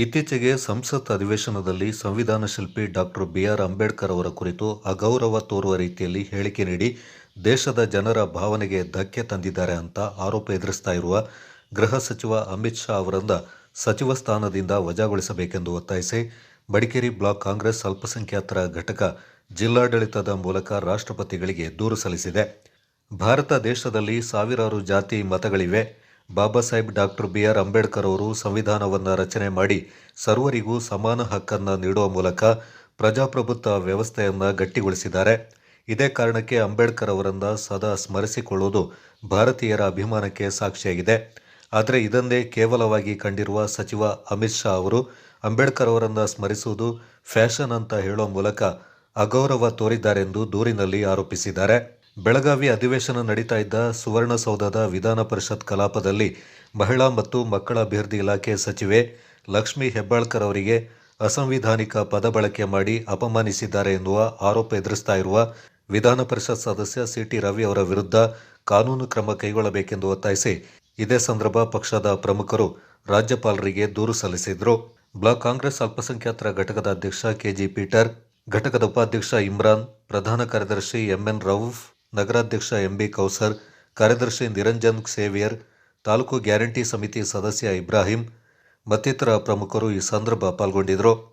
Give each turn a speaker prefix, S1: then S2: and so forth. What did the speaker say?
S1: ಇತ್ತೀಚೆಗೆ ಸಂಸತ್ ಅಧಿವೇಶನದಲ್ಲಿ ಸಂವಿಧಾನ ಶಿಲ್ಪಿ ಡಾಕ್ಟರ್ ಬಿಆರ್ ಅಂಬೇಡ್ಕರ್ ಅವರ ಕುರಿತು ಅಗೌರವ ತೋರುವ ರೀತಿಯಲ್ಲಿ ಹೇಳಿಕೆ ನೀಡಿ ದೇಶದ ಜನರ ಭಾವನೆಗೆ ಧಕ್ಕೆ ತಂದಿದ್ದಾರೆ ಅಂತ ಆರೋಪ ಎದುರಿಸ್ತಾ ಇರುವ ಗೃಹ ಸಚಿವ ಅಮಿತ್ ಶಾ ಅವರಿಂದ ಸಚಿವ ಸ್ಥಾನದಿಂದ ವಜಾಗೊಳಿಸಬೇಕೆಂದು ಒತ್ತಾಯಿಸಿ ಬಡಿಕೇರಿ ಬ್ಲಾಕ್ ಕಾಂಗ್ರೆಸ್ ಅಲ್ಪಸಂಖ್ಯಾತರ ಘಟಕ ಜಿಲ್ಲಾಡಳಿತದ ಮೂಲಕ ರಾಷ್ಟ್ರಪತಿಗಳಿಗೆ ದೂರು ಸಲ್ಲಿಸಿದೆ. ಭಾರತ ದೇಶದಲ್ಲಿ ಸಾವಿರಾರು ಜಾತಿ ಮತಗಳಿವೆ. Baba Saheb doctor B R Ambedkar ಅವರು ಸಂವಿಧಾನವನ್ನು ರಚನೆ ಮಾಡಿ ಸರ್ವರಿಗೂ ಸಮಾನ ಹಕ್ಕನ್ನು ನೀಡುವ ಮೂಲಕ ಪ್ರಜಾಪ್ರಭುತ್ವ ವ್ಯವಸ್ಥೆಯನ್ನು ಗಟ್ಟಿಗೊಳಿಸಿದ್ದಾರೆ. ಇದೇ ಕಾರಣಕ್ಕೆ ಅಂಬೇಡ್ಕರ್ ಅವರನ್ನ ಸದಾ ಸ್ಮರಿಸಿಕೊಳ್ಳುವುದು ಭಾರತೀಯರ ಅಭಿಮಾನಕ್ಕೆ ಸಾಕ್ಷಿಯಾಗಿದೆ. ಆದರೆ ಇದನ್ನೇ ಕೇವಲವಾಗಿ ಕಂಡಿರುವ ಸಚಿವ ಅಮಿತ್ ಶಾ ಅವರು ಅಂಬೇಡ್ಕರ್ ಅವರನ್ನ ಸ್ಮರಿಸುವುದು ಫ್ಯಾಷನ್ ಅಂತ ಹೇಳುವ ಮೂಲಕ ಅಗೌರವ ತೋರಿದ್ದಾರೆಂದು ದೂರಿನಲ್ಲಿ ಆರೋಪಿಸಿದ್ದಾರೆ. ಬೆಳಗಾವಿ ಅಧಿವೇಶನ ನಡೀತಾ ಇದ್ದ ಸುವರ್ಣಸೌಧದ ವಿಧಾನ ಪರಿಷತ್ ಕಲಾಪದಲ್ಲಿ ಮಹಿಳಾ ಮತ್ತು ಮಕ್ಕಳ ಅಭಿವೃದ್ಧಿ ಇಲಾಖೆ ಸಚಿವೆ ಲಕ್ಷ್ಮಿ ಹೆಬ್ಬಾಳ್ಕರ್ ಅವರಿಗೆ ಅಸಂವಿಧಾನಿಕ ಪದ ಬಳಕೆ ಮಾಡಿ ಅಪಮಾನಿಸಿದ್ದಾರೆ ಎನ್ನುವ ಆರೋಪ ಎದುರಿಸ್ತಾ ಇರುವ ವಿಧಾನ ಪರಿಷತ್ ಸದಸ್ಯ ಸಿಟಿ ರವಿ ಅವರ ವಿರುದ್ಧ ಕಾನೂನು ಕ್ರಮ ಕೈಗೊಳ್ಳಬೇಕೆಂದು ಒತ್ತಾಯಿಸಿ ಇದೇ ಸಂದರ್ಭ ಪಕ್ಷದ ಪ್ರಮುಖರು ರಾಜ್ಯಪಾಲರಿಗೆ ದೂರು ಸಲ್ಲಿಸಿದರು. ಬ್ಲಾಕ್ ಕಾಂಗ್ರೆಸ್ ಅಲ್ಪಸಂಖ್ಯಾತರ ಘಟಕದ ಅಧ್ಯಕ್ಷ ಕೆಜಿ ಪೀಟರ್, ಘಟಕದ ಉಪಾಧ್ಯಕ್ಷ ಇಮ್ರಾನ್, ಪ್ರಧಾನ ಕಾರ್ಯದರ್ಶಿ ಎಂಎನ್ ರೌಫ್ ನಗರಾಧ್ಯಕ್ಷ ಎಂಬಿ ಕೌಸರ್, ಕಾರ್ಯದರ್ಶಿ ನಿರಂಜನ್ ಸೇವಿಯರ್, ತಾಲೂಕು ಗ್ಯಾರಂಟಿ ಸಮಿತಿ ಸದಸ್ಯ ಇಬ್ರಾಹಿಂ, ಮತ್ತಿತರ ಪ್ರಮುಖರು ಈ ಸಂದರ್ಭ ಪಾಲ್ಗೊಂಡಿದ್ದರು.